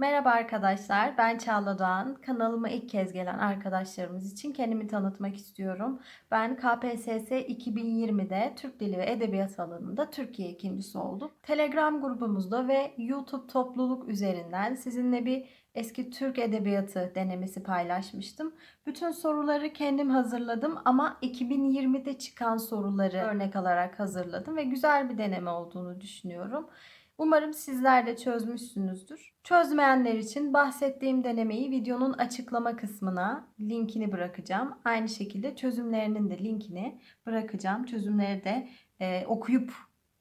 Merhaba arkadaşlar, ben Çağla Doğan. Kanalıma ilk kez gelen arkadaşlarımız için kendimi tanıtmak istiyorum. Ben KPSS 2020'de Türk Dili ve Edebiyat alanında Türkiye ikincisi oldum. Telegram grubumuzda ve YouTube topluluk üzerinden sizinle bir eski Türk Edebiyatı denemesi paylaşmıştım. Bütün soruları kendim hazırladım ama 2020'de çıkan soruları örnek alarak hazırladım ve güzel bir deneme olduğunu düşünüyorum. Umarım sizler de çözmüşsünüzdür. Çözmeyenler için bahsettiğim denemeyi videonun açıklama kısmına linkini bırakacağım. Aynı şekilde çözümlerinin de linkini bırakacağım. Çözümleri de e, okuyup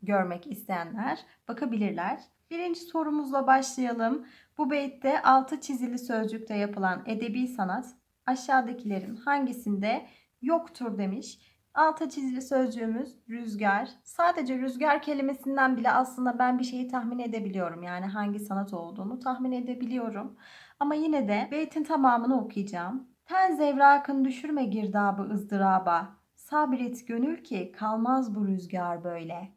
görmek isteyenler bakabilirler. Birinci sorumuzla başlayalım. Bu beytte altı çizili sözcükte yapılan edebi sanat aşağıdakilerin hangisinde yoktur demiş. Alta çizili sözcüğümüz rüzgar. Sadece rüzgar kelimesinden bile aslında ben bir şeyi tahmin edebiliyorum. Yani hangi sanat olduğunu tahmin edebiliyorum. Ama yine de beytin tamamını okuyacağım. Ten zevrakın düşürme girdabı ızdıraba. Sabret gönül ki kalmaz bu rüzgar böyle.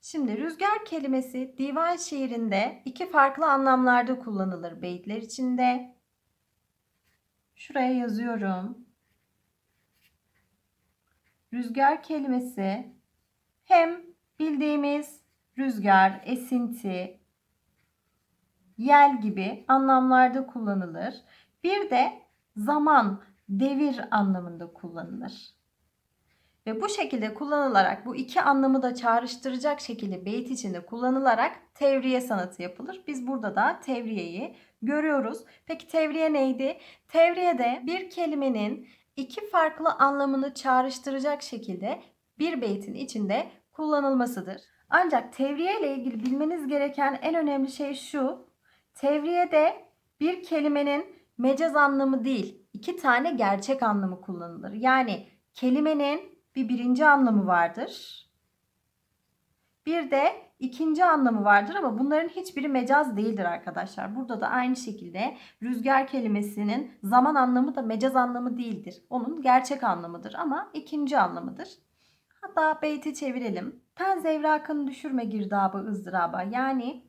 Şimdi rüzgar kelimesi divan şiirinde iki farklı anlamlarda kullanılır beyitler içinde. Şuraya yazıyorum. Rüzgar kelimesi hem bildiğimiz rüzgar, esinti, yel gibi anlamlarda kullanılır. Bir de zaman, devir anlamında kullanılır. Ve bu şekilde kullanılarak bu iki anlamı da çağrıştıracak şekilde beyit içinde kullanılarak tevriye sanatı yapılır. Biz burada da tevriyeyi görüyoruz. Peki tevriye neydi? Tevriye de bir kelimenin iki farklı anlamını çağrıştıracak şekilde bir beytin içinde kullanılmasıdır. Ancak tevriye ile ilgili bilmeniz gereken en önemli şey şu. Tevriyede bir kelimenin mecaz anlamı değil, iki tane gerçek anlamı kullanılır. Yani kelimenin bir birinci anlamı vardır. Bir de ikinci anlamı vardır ama bunların hiçbiri mecaz değildir arkadaşlar. Burada da aynı şekilde rüzgar kelimesinin zaman anlamı da mecaz anlamı değildir. Onun gerçek anlamıdır ama ikinci anlamıdır. Hatta beyti çevirelim. Ten zevrakını düşürme girdabı ızdıraba. Yani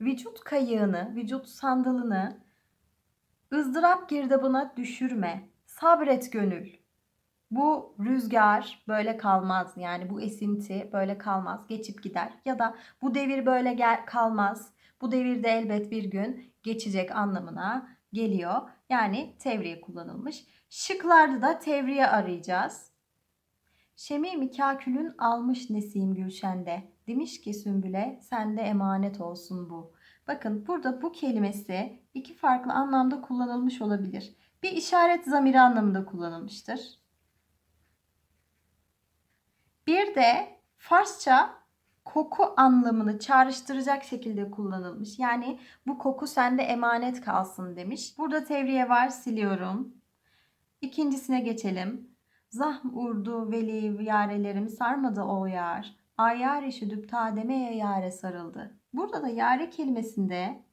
vücut kayığını, vücut sandalını ızdırap girdabına düşürme. Sabret gönül. Bu rüzgar böyle kalmaz. Yani bu esinti böyle kalmaz. Geçip gider. Ya da bu devir böyle gel kalmaz. Bu devirde elbet bir gün geçecek anlamına geliyor. Yani tevriye kullanılmış. Şıklarda da tevriye arayacağız. Şemi mikakülün almış Nesim Gülşen'de. Demiş ki Sümbül'e sende emanet olsun bu. Bakın burada bu kelimesi iki farklı anlamda kullanılmış olabilir. Bir işaret zamiri anlamında kullanılmıştır. Bir de Farsça koku anlamını çağrıştıracak şekilde kullanılmış. Yani bu koku sende emanet kalsın demiş. Burada tevriye var siliyorum. İkincisine geçelim. Zahm urdu veli yarelerim sarmadı o yar. Ayar işüdüp tademeye yare sarıldı. Burada da yare kelimesinde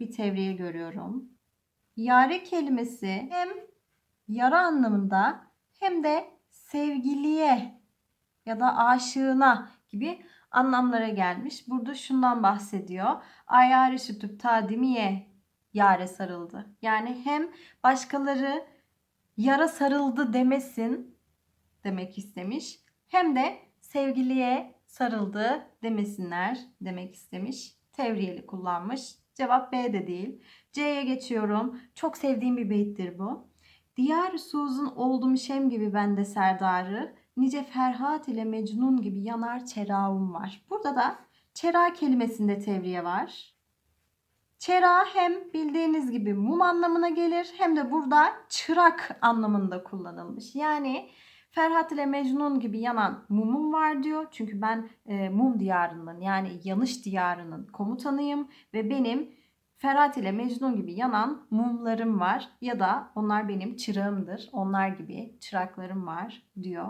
bir tevriye görüyorum. Yare kelimesi hem yara anlamında hem de sevgiliye ya da aşığına gibi anlamlara gelmiş. Burada şundan bahsediyor. Ayar işitip tadimiye yare sarıldı. Yani hem başkaları yara sarıldı demesin demek istemiş. Hem de sevgiliye sarıldı demesinler demek istemiş. Tevriyeli kullanmış. Cevap B de değil. C'ye geçiyorum. Çok sevdiğim bir beyittir bu. Diyar suzun oldum şem gibi bende serdarı. Nice Ferhat ile Mecnun gibi yanar çerağım var. Burada da çera kelimesinde tevriye var. Çera hem bildiğiniz gibi mum anlamına gelir hem de burada çırak anlamında kullanılmış. Yani Ferhat ile Mecnun gibi yanan mumum var diyor. Çünkü ben e, mum diyarının yani yanış diyarının komutanıyım ve benim Ferhat ile Mecnun gibi yanan mumlarım var ya da onlar benim çırağımdır. Onlar gibi çıraklarım var diyor.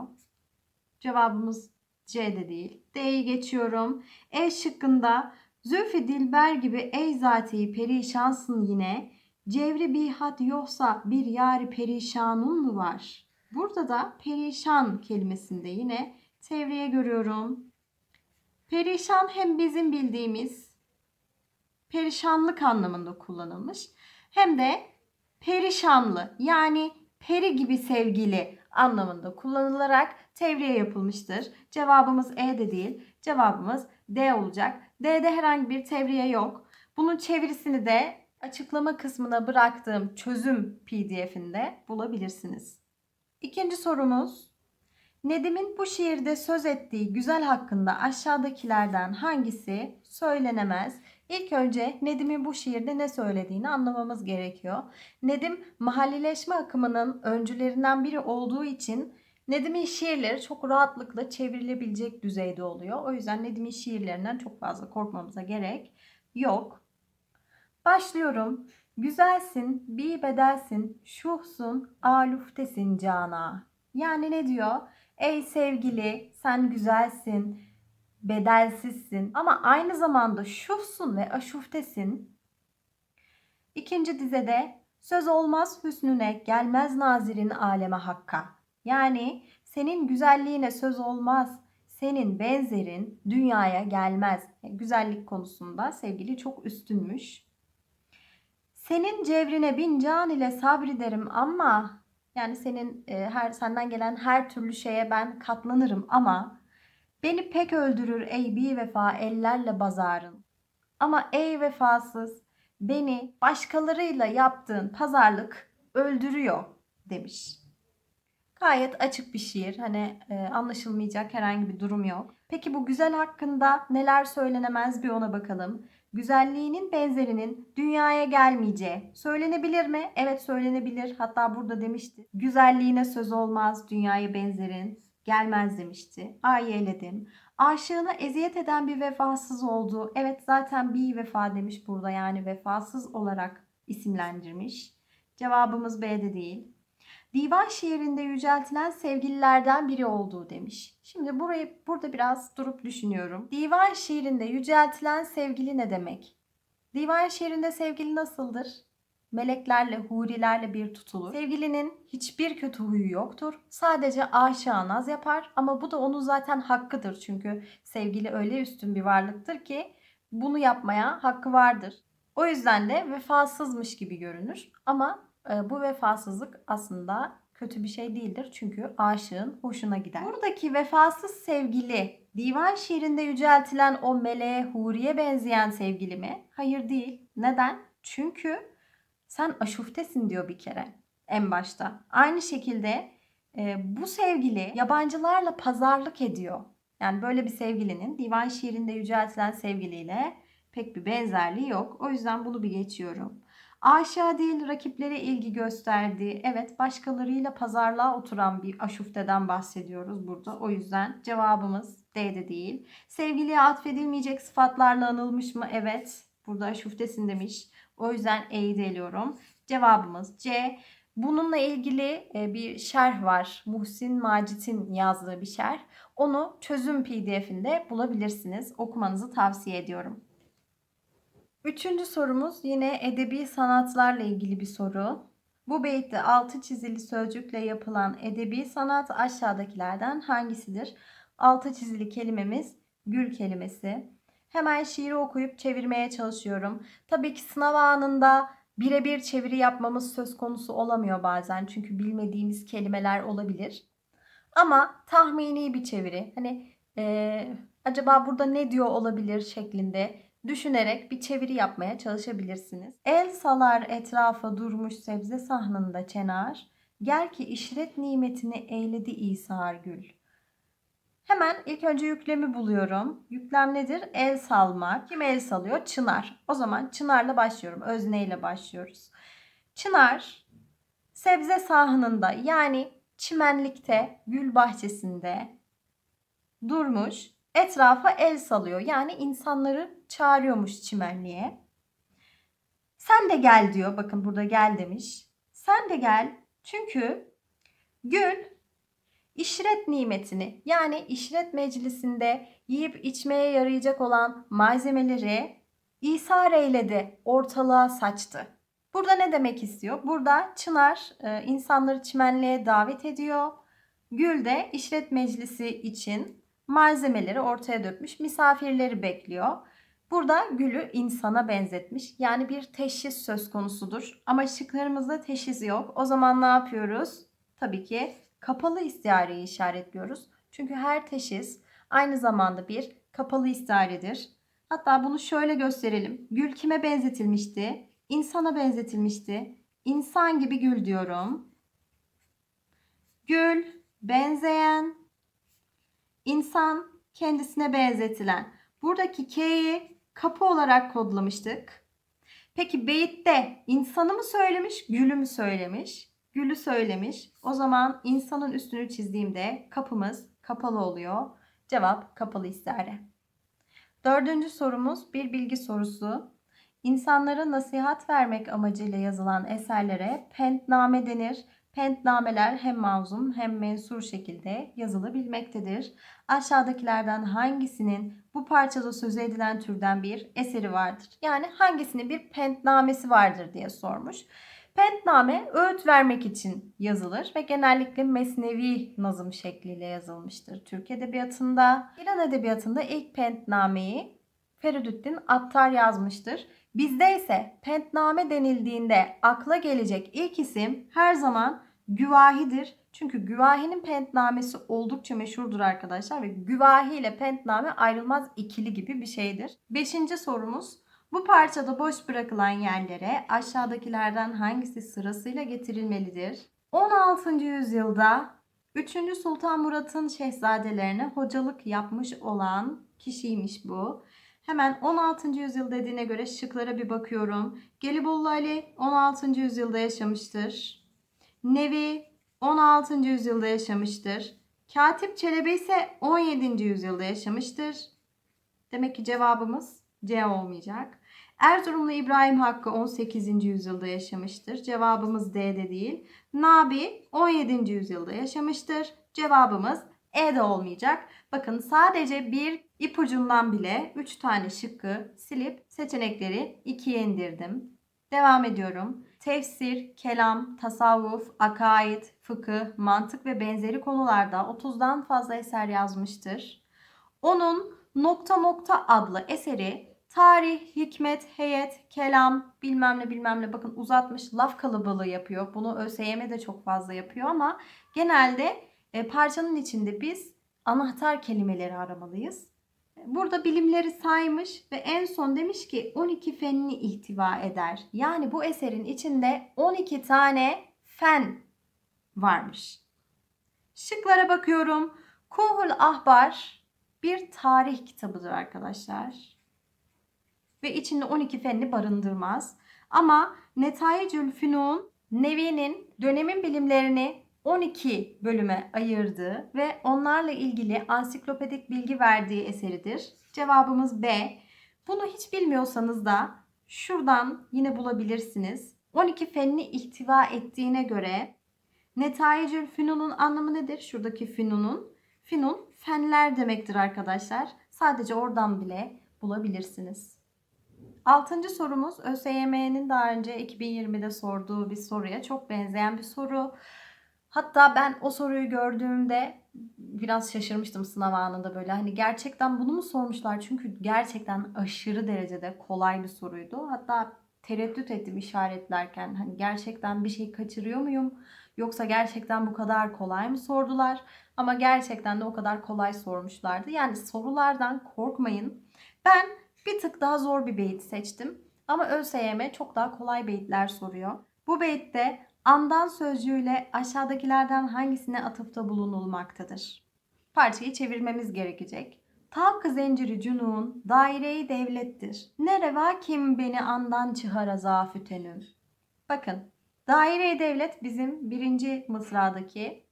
Cevabımız C'de değil. D'yi geçiyorum. E şıkkında Zülfü Dilber gibi ey zati perişansın yine. Cevri bir had yoksa bir yari perişanun mu var? Burada da perişan kelimesinde yine tevriye görüyorum. Perişan hem bizim bildiğimiz perişanlık anlamında kullanılmış. Hem de perişanlı yani peri gibi sevgili anlamında kullanılarak tevriye yapılmıştır. Cevabımız E de değil. Cevabımız D olacak. D'de herhangi bir tevriye yok. Bunun çevirisini de açıklama kısmına bıraktığım çözüm pdf'inde bulabilirsiniz. İkinci sorumuz. Nedim'in bu şiirde söz ettiği güzel hakkında aşağıdakilerden hangisi söylenemez? İlk önce Nedim'in bu şiirde ne söylediğini anlamamız gerekiyor. Nedim mahallileşme akımının öncülerinden biri olduğu için Nedim'in şiirleri çok rahatlıkla çevrilebilecek düzeyde oluyor. O yüzden Nedim'in şiirlerinden çok fazla korkmamıza gerek yok. Başlıyorum. Güzelsin, bir bedelsin, şuhsun, aluftesin cana. Yani ne diyor? Ey sevgili, sen güzelsin, bedelsizsin ama aynı zamanda şufsun ve aşuftesin. İkinci dizede söz olmaz hüsnüne gelmez nazirin aleme hakka. Yani senin güzelliğine söz olmaz, senin benzerin dünyaya gelmez. Yani güzellik konusunda sevgili çok üstünmüş. Senin cevrine bin can ile sabrederim ama yani senin e, her senden gelen her türlü şeye ben katlanırım ama beni pek öldürür ey bir vefa ellerle bazarın. Ama ey vefasız beni başkalarıyla yaptığın pazarlık öldürüyor demiş. Gayet açık bir şiir. Hani e, anlaşılmayacak herhangi bir durum yok. Peki bu güzel hakkında neler söylenemez bir ona bakalım. Güzelliğinin benzerinin dünyaya gelmeyeceği söylenebilir mi? Evet söylenebilir. Hatta burada demişti. Güzelliğine söz olmaz dünyaya benzerin gelmez demişti. A'yı eledim. Aşığına eziyet eden bir vefasız oldu. Evet zaten bir vefa demiş burada yani vefasız olarak isimlendirmiş. Cevabımız B'de değil divan şiirinde yüceltilen sevgililerden biri olduğu demiş. Şimdi burayı burada biraz durup düşünüyorum. Divan şiirinde yüceltilen sevgili ne demek? Divan şiirinde sevgili nasıldır? Meleklerle, hurilerle bir tutulur. Sevgilinin hiçbir kötü huyu yoktur. Sadece aşağı naz yapar ama bu da onun zaten hakkıdır. Çünkü sevgili öyle üstün bir varlıktır ki bunu yapmaya hakkı vardır. O yüzden de vefasızmış gibi görünür ama bu vefasızlık aslında kötü bir şey değildir. Çünkü aşığın hoşuna gider. Buradaki vefasız sevgili divan şiirinde yüceltilen o meleğe, huriye benzeyen sevgili mi? Hayır değil. Neden? Çünkü sen aşuftesin diyor bir kere en başta. Aynı şekilde e, bu sevgili yabancılarla pazarlık ediyor. Yani böyle bir sevgilinin divan şiirinde yüceltilen sevgiliyle pek bir benzerliği yok. O yüzden bunu bir geçiyorum. Aşağı değil rakiplere ilgi gösterdiği, evet başkalarıyla pazarlığa oturan bir aşufteden bahsediyoruz burada. O yüzden cevabımız D'de değil. Sevgiliye atfedilmeyecek sıfatlarla anılmış mı? Evet. Burada aşuftesin demiş. O yüzden E'yi de. Cevabımız C. Bununla ilgili e, bir şerh var. Muhsin Macit'in yazdığı bir şerh. Onu çözüm pdf'inde bulabilirsiniz. Okumanızı tavsiye ediyorum. Üçüncü sorumuz yine edebi sanatlarla ilgili bir soru. Bu beytte altı çizili sözcükle yapılan edebi sanat aşağıdakilerden hangisidir? Altı çizili kelimemiz gül kelimesi. Hemen şiiri okuyup çevirmeye çalışıyorum. Tabii ki sınav anında birebir çeviri yapmamız söz konusu olamıyor bazen. Çünkü bilmediğimiz kelimeler olabilir. Ama tahmini bir çeviri. Hani ee, acaba burada ne diyor olabilir şeklinde düşünerek bir çeviri yapmaya çalışabilirsiniz. El salar etrafa durmuş sebze sahnında çenar, gel ki işret nimetini eyledi İsa Gül. Hemen ilk önce yüklemi buluyorum. Yüklem nedir? El salmak. Kim el salıyor? Çınar. O zaman çınarla başlıyorum. Özneyle başlıyoruz. Çınar sebze sahanında yani çimenlikte, gül bahçesinde durmuş etrafa el salıyor. Yani insanları çağırıyormuş çimenliğe. Sen de gel diyor. Bakın burada gel demiş. Sen de gel. Çünkü Gül işret nimetini yani işret meclisinde yiyip içmeye yarayacak olan malzemeleri İsa eyledi, ortalığa saçtı. Burada ne demek istiyor? Burada Çınar e, insanları çimenliğe davet ediyor. Gül de işret meclisi için malzemeleri ortaya dökmüş misafirleri bekliyor. Burada gülü insana benzetmiş. Yani bir teşhis söz konusudur. Ama şıklarımızda teşhis yok. O zaman ne yapıyoruz? Tabii ki kapalı istiareyi işaretliyoruz. Çünkü her teşhis aynı zamanda bir kapalı istiaredir. Hatta bunu şöyle gösterelim. Gül kime benzetilmişti? İnsana benzetilmişti. İnsan gibi gül diyorum. Gül, benzeyen, insan, kendisine benzetilen. Buradaki K'yi kapı olarak kodlamıştık. Peki beyitte insanı mı söylemiş, gülü mü söylemiş? Gülü söylemiş. O zaman insanın üstünü çizdiğimde kapımız kapalı oluyor. Cevap kapalı istare. Dördüncü sorumuz bir bilgi sorusu. İnsanlara nasihat vermek amacıyla yazılan eserlere pentname denir. Pentnameler hem manzum hem mensur şekilde yazılabilmektedir. Aşağıdakilerden hangisinin bu parçada sözü edilen türden bir eseri vardır? Yani hangisinin bir pentnamesi vardır diye sormuş. Pentname öğüt vermek için yazılır ve genellikle mesnevi nazım şekliyle yazılmıştır. Türk Edebiyatı'nda, İran Edebiyatı'nda ilk pentnameyi Feridüddin Attar yazmıştır. Bizde ise pentname denildiğinde akla gelecek ilk isim her zaman güvahidir. Çünkü güvahinin pentnamesi oldukça meşhurdur arkadaşlar ve güvahi ile pentname ayrılmaz ikili gibi bir şeydir. Beşinci sorumuz bu parçada boş bırakılan yerlere aşağıdakilerden hangisi sırasıyla getirilmelidir? 16. yüzyılda 3. Sultan Murat'ın şehzadelerine hocalık yapmış olan kişiymiş bu. Hemen 16. yüzyıl dediğine göre şıklara bir bakıyorum. Gelibolu Ali 16. yüzyılda yaşamıştır. Nevi 16. yüzyılda yaşamıştır. Katip Çelebi ise 17. yüzyılda yaşamıştır. Demek ki cevabımız C olmayacak. Erzurumlu İbrahim Hakkı 18. yüzyılda yaşamıştır. Cevabımız D'de değil. Nabi 17. yüzyılda yaşamıştır. Cevabımız E de olmayacak. Bakın sadece bir ipucundan bile 3 tane şıkkı silip seçenekleri 2'ye indirdim. Devam ediyorum. Tefsir, kelam, tasavvuf, akaid, fıkıh, mantık ve benzeri konularda 30'dan fazla eser yazmıştır. Onun Nokta Nokta adlı eseri tarih, hikmet, heyet, kelam, bilmem ne bilmem ne bakın uzatmış laf kalabalığı yapıyor. Bunu ÖSYM de çok fazla yapıyor ama genelde e, parçanın içinde biz anahtar kelimeleri aramalıyız. Burada bilimleri saymış ve en son demiş ki 12 fenni ihtiva eder. Yani bu eserin içinde 12 tane fen varmış. Şıklara bakıyorum. Kuhul Ahbar bir tarih kitabıdır arkadaşlar. Ve içinde 12 fenni barındırmaz. Ama Netayicül Fünun Nevi'nin dönemin bilimlerini 12 bölüme ayırdığı ve onlarla ilgili ansiklopedik bilgi verdiği eseridir. Cevabımız B. Bunu hiç bilmiyorsanız da şuradan yine bulabilirsiniz. 12 fenni ihtiva ettiğine göre Netayicül Fünun'un anlamı nedir? Şuradaki Fünun'un. Fünun fenler demektir arkadaşlar. Sadece oradan bile bulabilirsiniz. Altıncı sorumuz ÖSYM'nin daha önce 2020'de sorduğu bir soruya çok benzeyen bir soru. Hatta ben o soruyu gördüğümde biraz şaşırmıştım sınav anında böyle. Hani gerçekten bunu mu sormuşlar? Çünkü gerçekten aşırı derecede kolay bir soruydu. Hatta tereddüt ettim işaretlerken. Hani gerçekten bir şey kaçırıyor muyum? Yoksa gerçekten bu kadar kolay mı sordular? Ama gerçekten de o kadar kolay sormuşlardı. Yani sorulardan korkmayın. Ben bir tık daha zor bir beyit seçtim. Ama ÖSYM çok daha kolay beyitler soruyor. Bu beyitte andan sözcüğüyle aşağıdakilerden hangisine atıfta bulunulmaktadır? Parçayı çevirmemiz gerekecek. Tavkı zinciri cunun daireyi devlettir. Ne reva kim beni andan çıhara zafütenüm. Bakın daire devlet bizim birinci mısradaki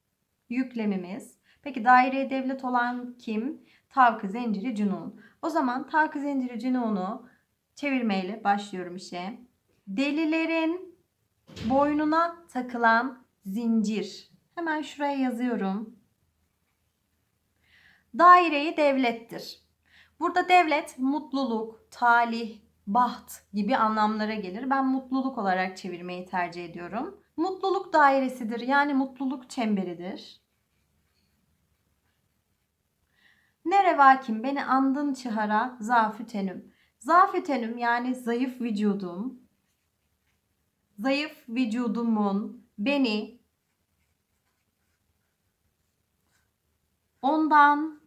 yüklemimiz. Peki daire devlet olan kim? Tavkı zinciri cunun. O zaman tavkı zinciri cununu çevirmeyle başlıyorum işe. Delilerin boynuna takılan zincir. Hemen şuraya yazıyorum. Daireyi devlettir. Burada devlet mutluluk, talih, baht gibi anlamlara gelir. Ben mutluluk olarak çevirmeyi tercih ediyorum. Mutluluk dairesidir yani mutluluk çemberidir. Ne revakim beni andın çıhara zafü tenüm. Zafetenüm yani zayıf vücudum. Zayıf vücudumun beni ondan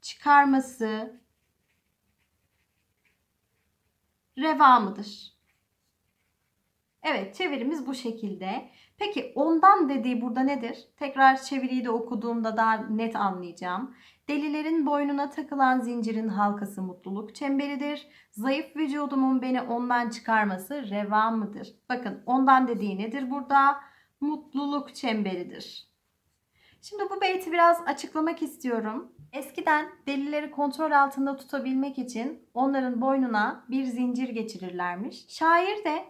çıkarması reva mıdır? Evet çevirimiz bu şekilde. Peki ondan dediği burada nedir? Tekrar çeviriyi de okuduğumda daha net anlayacağım. Delilerin boynuna takılan zincirin halkası mutluluk çemberidir. Zayıf vücudumun beni ondan çıkarması reva mıdır? Bakın ondan dediği nedir burada? Mutluluk çemberidir. Şimdi bu beyti biraz açıklamak istiyorum. Eskiden delileri kontrol altında tutabilmek için onların boynuna bir zincir geçirirlermiş. Şair de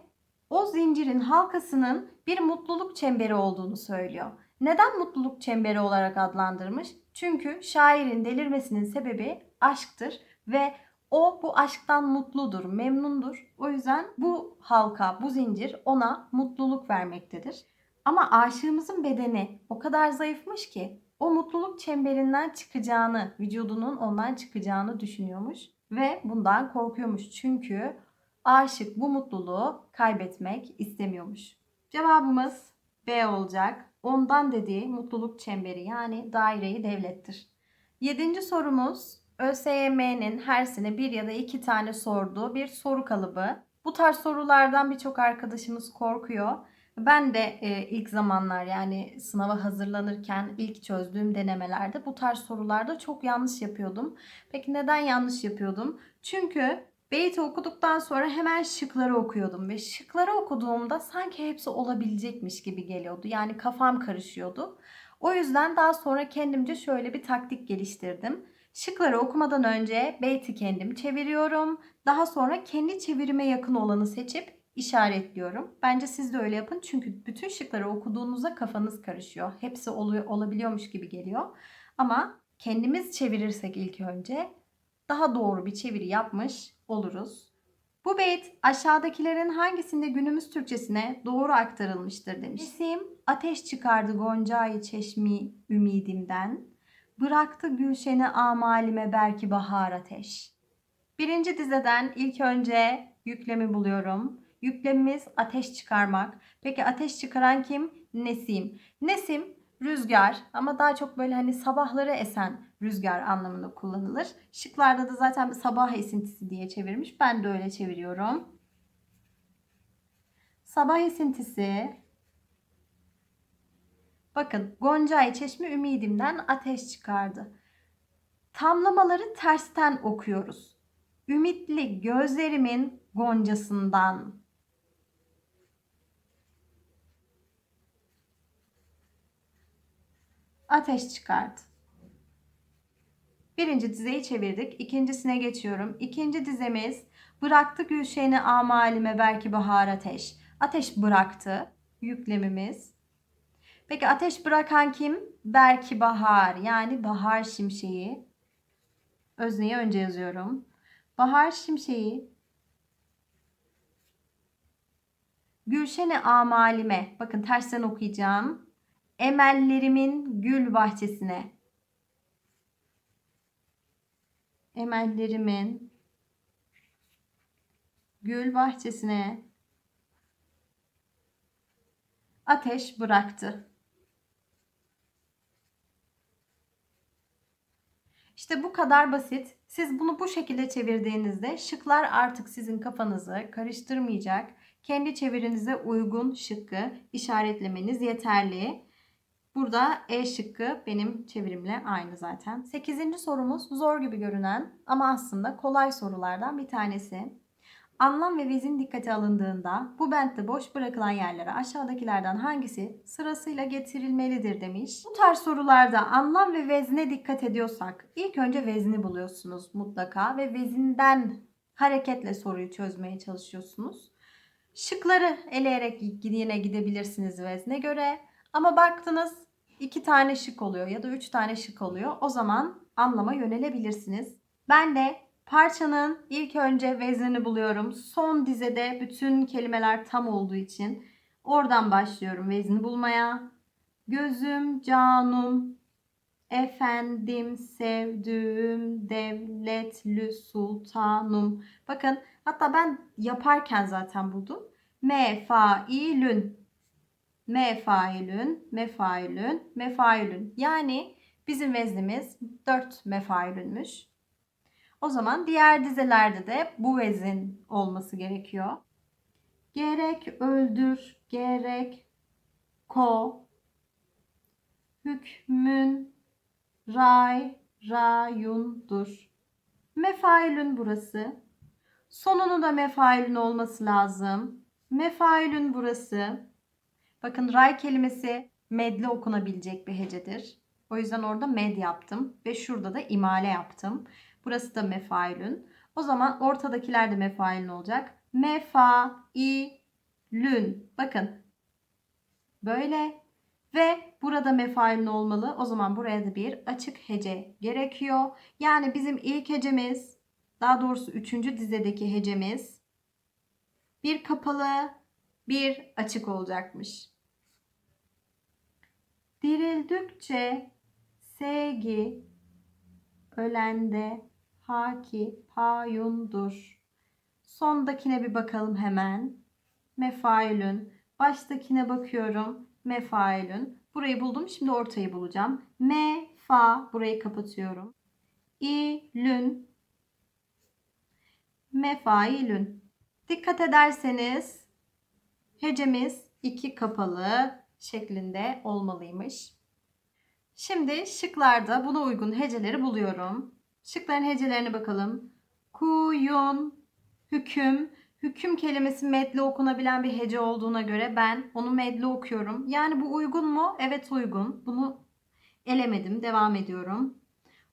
o zincirin halkasının bir mutluluk çemberi olduğunu söylüyor. Neden mutluluk çemberi olarak adlandırmış? Çünkü şairin delirmesinin sebebi aşktır ve o bu aşktan mutludur, memnundur. O yüzden bu halka, bu zincir ona mutluluk vermektedir. Ama aşığımızın bedeni o kadar zayıfmış ki o mutluluk çemberinden çıkacağını, vücudunun ondan çıkacağını düşünüyormuş ve bundan korkuyormuş. Çünkü aşık bu mutluluğu kaybetmek istemiyormuş. Cevabımız B olacak. Ondan dediği mutluluk çemberi yani daireyi devlettir. Yedinci sorumuz ÖSYM'nin her sene bir ya da iki tane sorduğu bir soru kalıbı. Bu tarz sorulardan birçok arkadaşımız korkuyor. Ben de e, ilk zamanlar yani sınava hazırlanırken ilk çözdüğüm denemelerde bu tarz sorularda çok yanlış yapıyordum. Peki neden yanlış yapıyordum? Çünkü beyti okuduktan sonra hemen şıkları okuyordum ve şıkları okuduğumda sanki hepsi olabilecekmiş gibi geliyordu. Yani kafam karışıyordu. O yüzden daha sonra kendimce şöyle bir taktik geliştirdim. Şıkları okumadan önce beyti kendim çeviriyorum. Daha sonra kendi çevirime yakın olanı seçip işaretliyorum. Bence siz de öyle yapın. Çünkü bütün şıkları okuduğunuzda kafanız karışıyor. Hepsi oluyor, olabiliyormuş gibi geliyor. Ama kendimiz çevirirsek ilk önce daha doğru bir çeviri yapmış oluruz. Bu beyt aşağıdakilerin hangisinde günümüz Türkçesine doğru aktarılmıştır demiş. İsim ateş çıkardı goncayı çeşmi ümidimden. Bıraktı gülşeni amalime belki bahar ateş. Birinci dizeden ilk önce yüklemi buluyorum. Yüklemimiz ateş çıkarmak. Peki ateş çıkaran kim? Nesim. Nesim rüzgar ama daha çok böyle hani sabahları esen rüzgar anlamında kullanılır. Şıklarda da zaten sabah esintisi diye çevirmiş. Ben de öyle çeviriyorum. Sabah esintisi Bakın Goncay Çeşmi ümidimden ateş çıkardı. Tamlamaları tersten okuyoruz. Ümitli gözlerimin goncasından. Ateş çıkardı. Birinci dizeyi çevirdik. İkincisine geçiyorum. İkinci dizemiz bıraktı gülşeni amalime belki bahar ateş. Ateş bıraktı. Yüklemimiz. Peki ateş bırakan kim? Belki bahar yani bahar şimşeği. Özneyi önce yazıyorum. Bahar şimşeği. Gülşeni amalime. Bakın tersten okuyacağım. Emellerimin gül bahçesine. Emellerimin gül bahçesine ateş bıraktı. İşte bu kadar basit. Siz bunu bu şekilde çevirdiğinizde şıklar artık sizin kafanızı karıştırmayacak. Kendi çevirinize uygun şıkkı işaretlemeniz yeterli. Burada E şıkkı benim çevirimle aynı zaten. Sekizinci sorumuz zor gibi görünen ama aslında kolay sorulardan bir tanesi. Anlam ve vezin dikkate alındığında bu bentte boş bırakılan yerlere aşağıdakilerden hangisi sırasıyla getirilmelidir demiş. Bu tarz sorularda anlam ve vezne dikkat ediyorsak ilk önce vezni buluyorsunuz mutlaka ve vezinden hareketle soruyu çözmeye çalışıyorsunuz. Şıkları eleyerek yine gidebilirsiniz vezne göre. Ama baktınız iki tane şık oluyor ya da üç tane şık oluyor. O zaman anlama yönelebilirsiniz. Ben de parçanın ilk önce veznini buluyorum. Son dizede bütün kelimeler tam olduğu için oradan başlıyorum vezni bulmaya. Gözüm, canım, Efendim, sevdüğüm, devletlü sultanum. Bakın hatta ben yaparken zaten buldum. Mefailün. Mefailün, mefailün, mefailün. Yani bizim veznimiz 4 mefailünmüş. O zaman diğer dizelerde de bu vezin olması gerekiyor. Gerek öldür, gerek ko, hükmün ray, rayundur. Mefailün burası. Sonunu da mefailün olması lazım. Mefailün burası. Bakın ray kelimesi medle okunabilecek bir hecedir. O yüzden orada med yaptım ve şurada da imale yaptım. Burası da mefailün. O zaman ortadakiler de mefailün olacak. Mefailün. Bakın. Böyle ve burada mefailün olmalı. O zaman buraya da bir açık hece gerekiyor. Yani bizim ilk hecemiz, daha doğrusu üçüncü dizedeki hecemiz bir kapalı, bir açık olacakmış. Dirildükçe sevgi ölende haki payundur. Sondakine bir bakalım hemen. Mefailün. Baştakine bakıyorum. Mefailün. Burayı buldum. Şimdi ortayı bulacağım. Me, fa. Burayı kapatıyorum. İlün. Mefailün. Dikkat ederseniz hecemiz iki kapalı şeklinde olmalıymış. Şimdi şıklarda buna uygun heceleri buluyorum. Şıkların hecelerine bakalım. Kuyun, hüküm. Hüküm kelimesi medli okunabilen bir hece olduğuna göre ben onu medli okuyorum. Yani bu uygun mu? Evet uygun. Bunu elemedim. Devam ediyorum.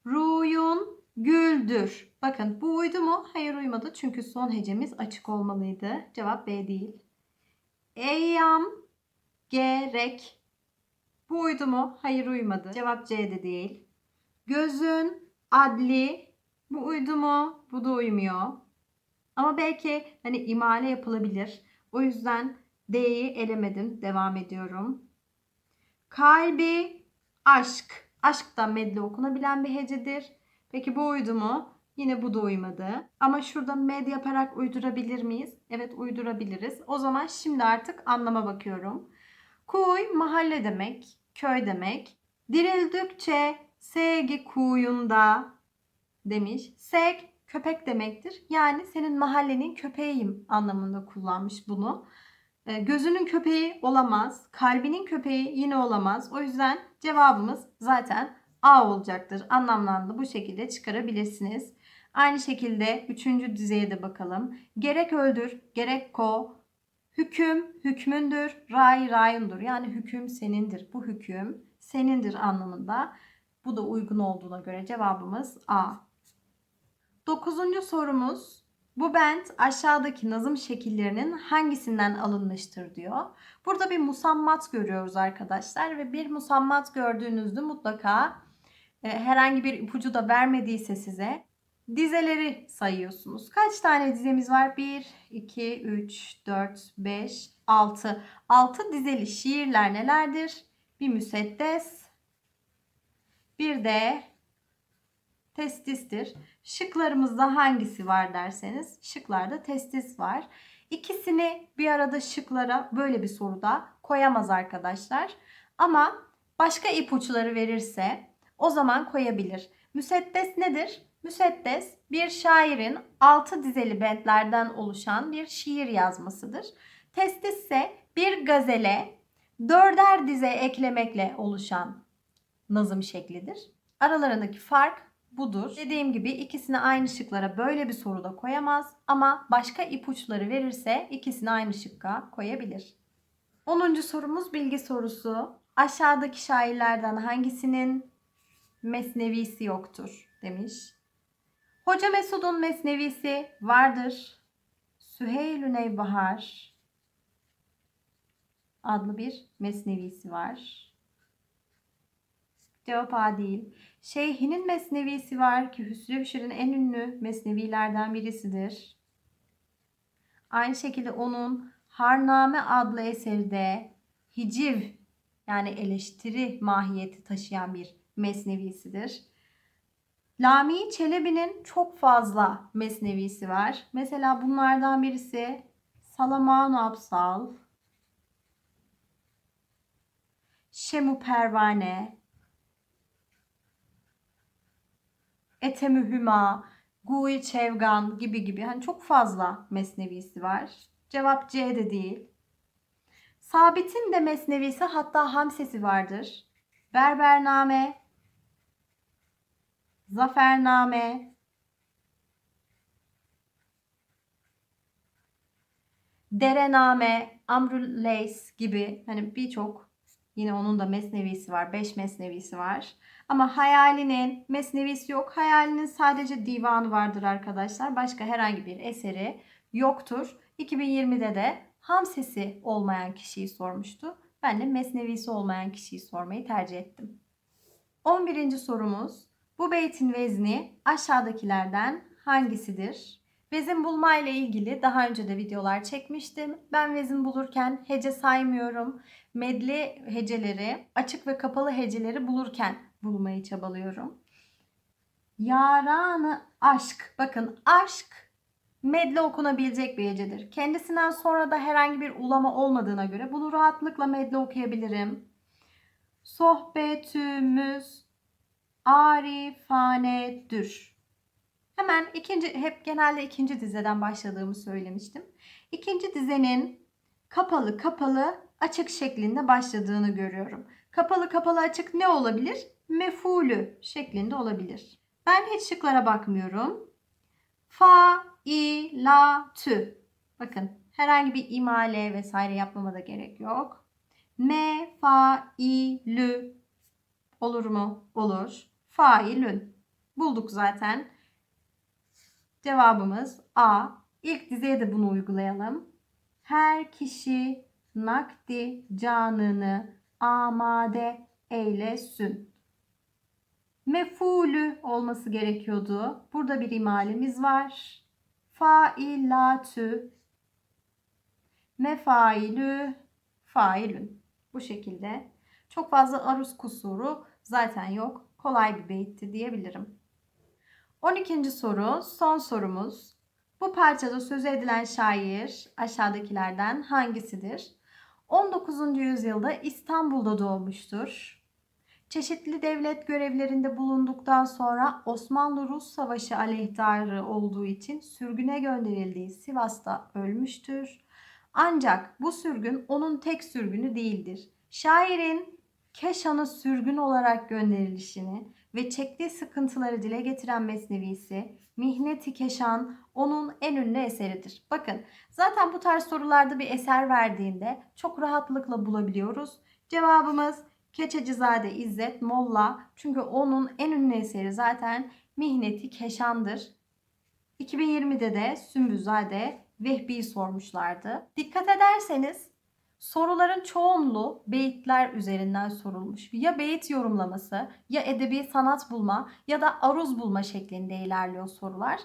Ruyun, güldür. Bakın bu uydu mu? Hayır uymadı. Çünkü son hecemiz açık olmalıydı. Cevap B değil. Eyyam, gerek. Bu uydu mu? Hayır uymadı. Cevap C'de değil. Gözün, adli. Bu uydu mu? Bu da uymuyor. Ama belki hani imale yapılabilir. O yüzden D'yi elemedim. Devam ediyorum. Kalbi aşk. Aşk da medle okunabilen bir hecedir. Peki bu uydu mu? Yine bu da uymadı. Ama şurada med yaparak uydurabilir miyiz? Evet uydurabiliriz. O zaman şimdi artık anlama bakıyorum. Kuy mahalle demek, köy demek. Dirildükçe sevgi kuyunda demiş. Sek köpek demektir. Yani senin mahallenin köpeğiyim anlamında kullanmış bunu. E, gözünün köpeği olamaz. Kalbinin köpeği yine olamaz. O yüzden cevabımız zaten A olacaktır. Anlamlandı bu şekilde çıkarabilirsiniz. Aynı şekilde üçüncü düzeye de bakalım. Gerek öldür, gerek ko, hüküm hükmündür, ray rayundur. Yani hüküm senindir. Bu hüküm senindir anlamında. Bu da uygun olduğuna göre cevabımız A. Dokuzuncu sorumuz. Bu bent aşağıdaki nazım şekillerinin hangisinden alınmıştır diyor. Burada bir musammat görüyoruz arkadaşlar ve bir musammat gördüğünüzde mutlaka e, herhangi bir ipucu da vermediyse size dizeleri sayıyorsunuz. Kaç tane dizemiz var? 1, 2, 3, 4, 5, 6. 6 dizeli şiirler nelerdir? Bir müseddes, bir de testistir. Şıklarımızda hangisi var derseniz şıklarda testis var. İkisini bir arada şıklara böyle bir soruda koyamaz arkadaşlar. Ama başka ipuçları verirse o zaman koyabilir. Müseddes nedir? Müseddes bir şairin altı dizeli bentlerden oluşan bir şiir yazmasıdır. Testis ise bir gazele dörder dize eklemekle oluşan nazım şeklidir. Aralarındaki fark budur. Dediğim gibi ikisini aynı şıklara böyle bir soruda koyamaz ama başka ipuçları verirse ikisini aynı şıkka koyabilir. 10. sorumuz bilgi sorusu. Aşağıdaki şairlerden hangisinin mesnevisi yoktur demiş. Hoca Mesud'un mesnevisi vardır. Süheyl-ü Nevbahar adlı bir mesnevisi var. Cevap A değil. Şeyhinin mesnevisi var ki Hüsrev Hüşer'in en ünlü mesnevilerden birisidir. Aynı şekilde onun Harname adlı eserde hiciv yani eleştiri mahiyeti taşıyan bir mesnevisidir. Lami Çelebi'nin çok fazla mesnevisi var. Mesela bunlardan birisi Salamanu Apsal, Şemu Pervane, Etemü Hüma, Gui Çevgan gibi gibi hani çok fazla mesnevisi var. Cevap C de değil. Sabit'in de mesnevisi hatta hamsesi vardır. Berbername, Zafername, Derename, Amrul Leys gibi hani birçok yine onun da mesnevisi var. 5 mesnevisi var. Ama hayalinin mesnevisi yok. Hayalinin sadece divanı vardır arkadaşlar. Başka herhangi bir eseri yoktur. 2020'de de hamsesi olmayan kişiyi sormuştu. Ben de mesnevisi olmayan kişiyi sormayı tercih ettim. 11. sorumuz. Bu beytin vezni aşağıdakilerden hangisidir? Vezin bulma ile ilgili daha önce de videolar çekmiştim. Ben vezin bulurken hece saymıyorum. Medli heceleri, açık ve kapalı heceleri bulurken bulmayı çabalıyorum. Yaranı aşk. Bakın aşk medli okunabilecek bir hecedir. Kendisinden sonra da herhangi bir ulama olmadığına göre bunu rahatlıkla medli okuyabilirim. Sohbetümüz arifanedür. Hemen ikinci, hep genelde ikinci dizeden başladığımı söylemiştim. İkinci dizenin kapalı kapalı açık şeklinde başladığını görüyorum. Kapalı kapalı açık ne olabilir? Mefulü şeklinde olabilir. Ben hiç şıklara bakmıyorum. Fa, i, la, tü. Bakın herhangi bir imale vesaire yapmama da gerek yok. Me, fa, i, lü. Olur mu? Olur. Failün. Bulduk zaten. Cevabımız A. İlk dizeye de bunu uygulayalım. Her kişi nakdi canını amade eylesin. Mefulü olması gerekiyordu. Burada bir imalimiz var. Failatü mefailü failün. Bu şekilde. Çok fazla aruz kusuru zaten yok. Kolay bir beytti diyebilirim. 12. soru son sorumuz. Bu parçada söz edilen şair aşağıdakilerden hangisidir? 19. yüzyılda İstanbul'da doğmuştur. Çeşitli devlet görevlerinde bulunduktan sonra Osmanlı-Rus Savaşı aleyhtarı olduğu için sürgüne gönderildiği Sivas'ta ölmüştür. Ancak bu sürgün onun tek sürgünü değildir. Şairin Keşan'a sürgün olarak gönderilişini ve çektiği sıkıntıları dile getiren mesnevisi Mihneti Keşan onun en ünlü eseridir. Bakın zaten bu tarz sorularda bir eser verdiğinde çok rahatlıkla bulabiliyoruz. Cevabımız Keçecizade İzzet Molla çünkü onun en ünlü eseri zaten Mihneti Keşan'dır. 2020'de de Sümbüzade Vehbi'yi sormuşlardı. Dikkat ederseniz soruların çoğunluğu beyitler üzerinden sorulmuş. Ya beyit yorumlaması, ya edebi sanat bulma ya da aruz bulma şeklinde ilerliyor sorular.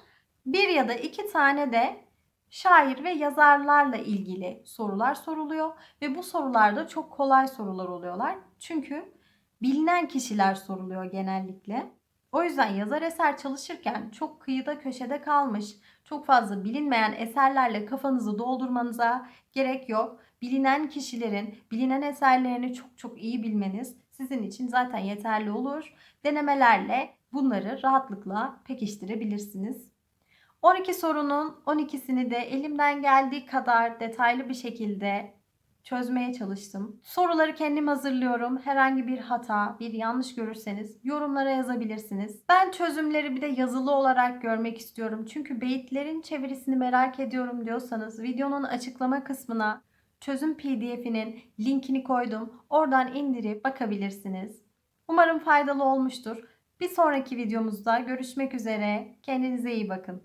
Bir ya da iki tane de şair ve yazarlarla ilgili sorular soruluyor ve bu sorularda çok kolay sorular oluyorlar. Çünkü bilinen kişiler soruluyor genellikle. O yüzden yazar eser çalışırken çok kıyıda köşede kalmış, çok fazla bilinmeyen eserlerle kafanızı doldurmanıza gerek yok. Bilinen kişilerin, bilinen eserlerini çok çok iyi bilmeniz sizin için zaten yeterli olur. Denemelerle bunları rahatlıkla pekiştirebilirsiniz. 12 sorunun 12'sini de elimden geldiği kadar detaylı bir şekilde çözmeye çalıştım. Soruları kendim hazırlıyorum. Herhangi bir hata, bir yanlış görürseniz yorumlara yazabilirsiniz. Ben çözümleri bir de yazılı olarak görmek istiyorum. Çünkü beyitlerin çevirisini merak ediyorum diyorsanız videonun açıklama kısmına çözüm pdf'inin linkini koydum. Oradan indirip bakabilirsiniz. Umarım faydalı olmuştur. Bir sonraki videomuzda görüşmek üzere. Kendinize iyi bakın.